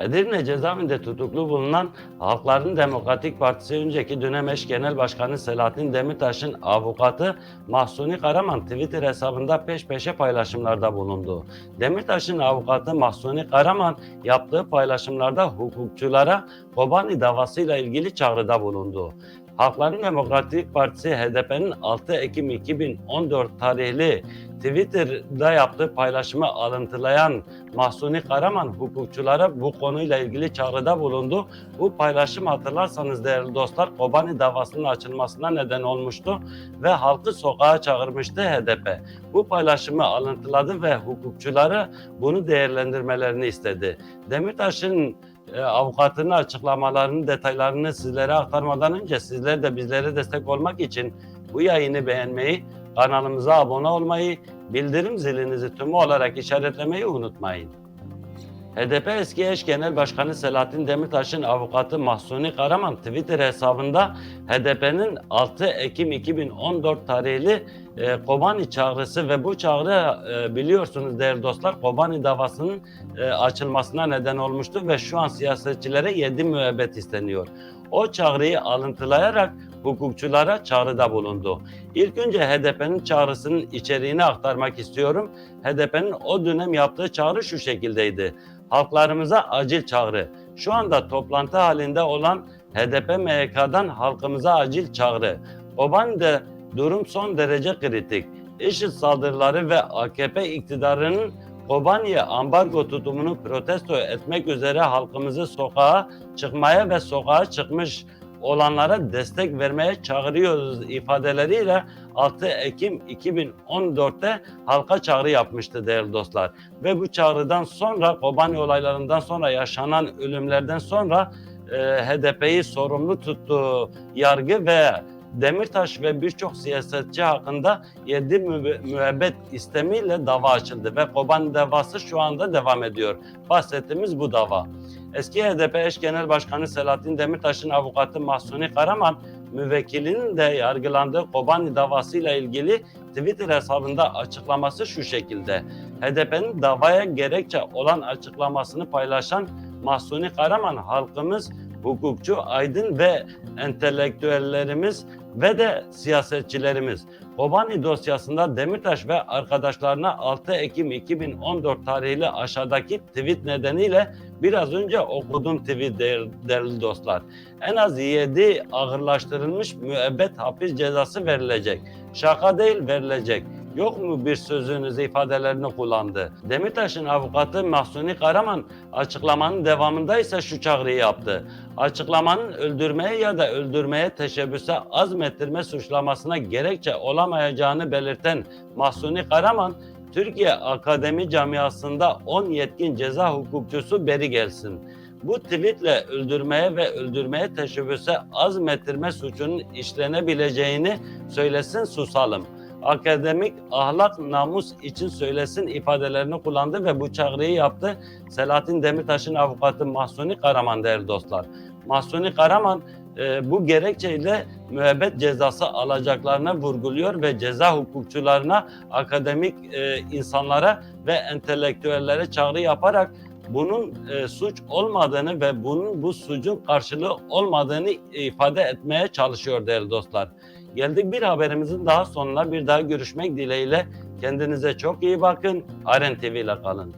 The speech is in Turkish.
Edirne cezaevinde tutuklu bulunan Halkların Demokratik Partisi önceki dönem eş genel başkanı Selahattin Demirtaş'ın avukatı Mahsuni Karaman Twitter hesabında peş peşe paylaşımlarda bulundu. Demirtaş'ın avukatı Mahsuni Karaman yaptığı paylaşımlarda hukukçulara Kobani davasıyla ilgili çağrıda bulundu. Halkların Demokratik Partisi HDP'nin 6 Ekim 2014 tarihli Twitter'da yaptığı paylaşımı alıntılayan Mahsuni Karaman hukukçulara bu konuyla ilgili çağrıda bulundu. Bu paylaşım hatırlarsanız değerli dostlar Kobani davasının açılmasına neden olmuştu ve halkı sokağa çağırmıştı HDP. Bu paylaşımı alıntıladı ve hukukçuları bunu değerlendirmelerini istedi. Demirtaş'ın e, avukatının açıklamalarının detaylarını sizlere aktarmadan önce sizler de bizlere destek olmak için bu yayını beğenmeyi, kanalımıza abone olmayı, bildirim zilinizi tümü olarak işaretlemeyi unutmayın. HDP eski eş genel başkanı Selahattin Demirtaş'ın avukatı Mahsuni Karaman Twitter hesabında HDP'nin 6 Ekim 2014 tarihli e, Kobani çağrısı ve bu çağrı e, biliyorsunuz değerli dostlar Kobani davasının e, açılmasına neden olmuştu ve şu an siyasetçilere 7 müebbet isteniyor. O çağrıyı alıntılayarak hukukçulara çağrıda bulundu. İlk önce HDP'nin çağrısının içeriğini aktarmak istiyorum. HDP'nin o dönem yaptığı çağrı şu şekildeydi. Halklarımıza acil çağrı. Şu anda toplantı halinde olan HDP MYK'dan halkımıza acil çağrı. Kobani'de durum son derece kritik. IŞİD saldırıları ve AKP iktidarının Kobani'ye ambargo tutumunu protesto etmek üzere halkımızı sokağa çıkmaya ve sokağa çıkmış olanlara destek vermeye çağırıyoruz ifadeleriyle 6 Ekim 2014'te halka çağrı yapmıştı değerli dostlar. Ve bu çağrıdan sonra Kobani olaylarından sonra yaşanan ölümlerden sonra e, HDP'yi sorumlu tuttuğu yargı ve Demirtaş ve birçok siyasetçi hakkında 7 müebbet istemiyle dava açıldı ve Kobani davası şu anda devam ediyor. Bahsettiğimiz bu dava. Eski HDP eş genel başkanı Selahattin Demirtaş'ın avukatı Mahsuni Karaman, müvekkilinin de yargılandığı Kobani davasıyla ilgili Twitter hesabında açıklaması şu şekilde. HDP'nin davaya gerekçe olan açıklamasını paylaşan Mahsuni Karaman halkımız, hukukçu, aydın ve entelektüellerimiz ve de siyasetçilerimiz Kobani dosyasında Demirtaş ve arkadaşlarına 6 Ekim 2014 tarihli aşağıdaki tweet nedeniyle biraz önce okuduğum tweet değerli dostlar. En az 7 ağırlaştırılmış müebbet hapis cezası verilecek. Şaka değil verilecek. Yok mu bir sözünüz ifadelerini kullandı. Demirtaş'ın avukatı Mahsuni Karaman açıklamanın devamında ise şu çağrıyı yaptı. Açıklamanın öldürmeye ya da öldürmeye teşebbüse azmettirme suçlamasına gerekçe olamayacağını belirten Mahsuni Karaman, Türkiye Akademi Camiası'nda 10 yetkin ceza hukukçusu beri gelsin. Bu tweetle öldürmeye ve öldürmeye teşebbüse azmettirme suçunun işlenebileceğini söylesin susalım akademik ahlak namus için söylesin ifadelerini kullandı ve bu çağrıyı yaptı. Selahattin Demirtaş'ın avukatı Mahsuni Karaman değerli dostlar. Mahsuni Karaman e, bu gerekçeyle müebbet cezası alacaklarına vurguluyor ve ceza hukukçularına, akademik e, insanlara ve entelektüellere çağrı yaparak bunun e, suç olmadığını ve bunun bu suçun karşılığı olmadığını ifade etmeye çalışıyor değerli dostlar. Geldik bir haberimizin daha sonuna bir daha görüşmek dileğiyle. Kendinize çok iyi bakın. Aren TV ile kalın.